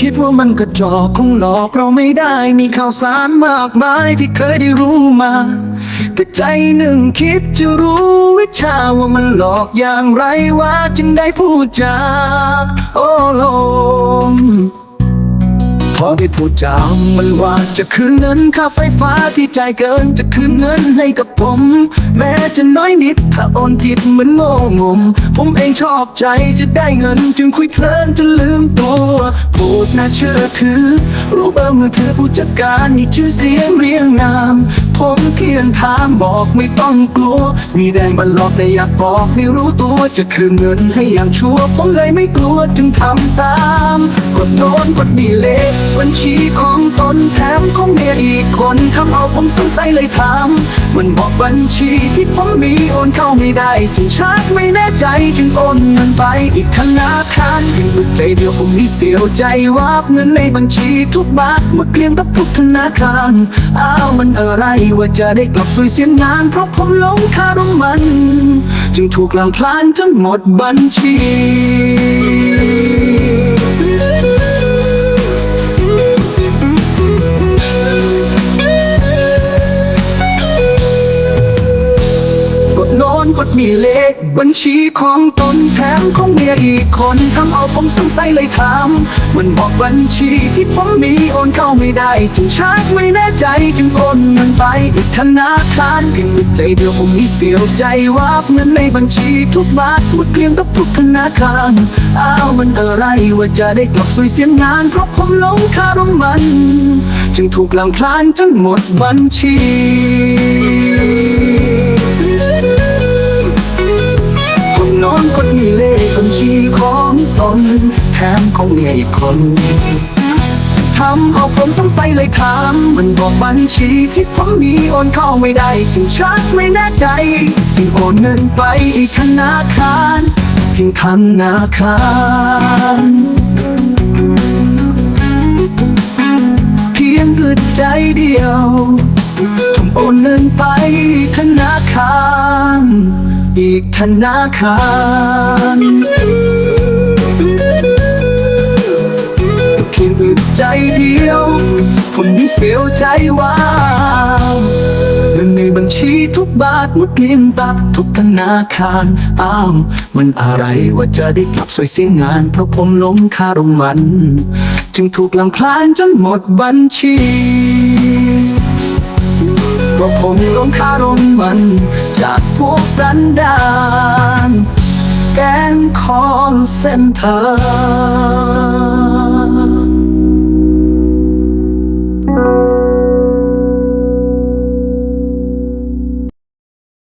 คิดว่ามันกระจอกคงหลอกเราไม่ได้มีข่าวสารมากมายที่เคยได้รู้มา แต่ใจหนึ่งคิดจะรู้วิชาว่ามันหลอกอย่างไรว่าจึงได้พูดจาโอ้ลม พอได้พูดจามันว่าจะคืนเงินค่าไฟฟ้าที่จ่ายเกินจะคืนเงินให้กับผม แม้จะน้อยนิดถ้าโอนผิดเหมือนโง่งม ผมเองชอบใจจะได้เงิน จึงคุยเพลินจนลืมตัวพูดน่าเชื่อถือ รู้เบอร์มือถือผู้จัดการนี่ชื่อเสียงเรียงนาม ผมเพียงถามบอกไม่ต้องกลัว มีแรงบันหลอกแต่อยากบอกให้รู้ตัวจะคืนเงินให้อย่างชัวร์ผมเลยไม่กลัวจึงทำตาม กดโน้นกดนี่เลขบัญชีของตนแถมของเมียอีกคนทำเอาผมสงสัยเลยถามมันบอกบัญชีที่ผมมีโอนเข้าไม่ได้ จึงชักไม่แน่ใจจึงโอนเงินไปอีกธนาคารเพียงอึดใจเดียวผมนี่เสียวใจว่าเงินในบัญชีทุกบาทหมดเกลี้ยงกับทุกธนาคารอ้าวมันอะไรว่าจะได้กลับสวยเสียงาน เพราะผมหลงคาน้ำมัน จึงถูกลังพลานจนหมดบัญชี นกดนี่เลข บัญชีของตนแถมของเมียอีกคนทำเอาผมสงสัยเลยถามมันบอกบัญชีที่ผมมีโอนเข้าไม่ได้ จึงชักไม่แน่ใจจึงโอนเงินไปอีกธนาคารเพียงอึดใจเดียวผมนี่เสียวใจว่าเงินในบัญชีทุกบาทหมดเกลี้ยงกับทุกธนาคารอ้าวมันอะไรว่าจะได้กลับสวยเสียงาน เพราะผมหลงคาน้ำมัน จึงถูกลังพลานจนหมดบัญชี มของเมียอีกคนทำเอาผมสงสัยเลยถาม มันบอกบัญชีที่ผมมีโอนเข้าไม่ได้จึงชักไม่แน่ใจจึงโอนเงินไปอีกธนาคารเพียงธนาคารเพียงอึดใจเดียวผมโอนเงินไปธนาคารอีกธนาคาร พียงอึดใจเดียว ผมนี่เสียวใจว่าเงินในบัญชีทุกบาทหมดเกลี้ยงตับทุกธนาคารอ้าวมันอะไรว่าจะได้กลับสวยเสียงาน เพราะผมหลงค่ารมัน จึงถูกลังพลานจนหมดบัญชีเพราะผมหลงค่ารมัน จากพวกสันดานแกงคอนเซนเตอร์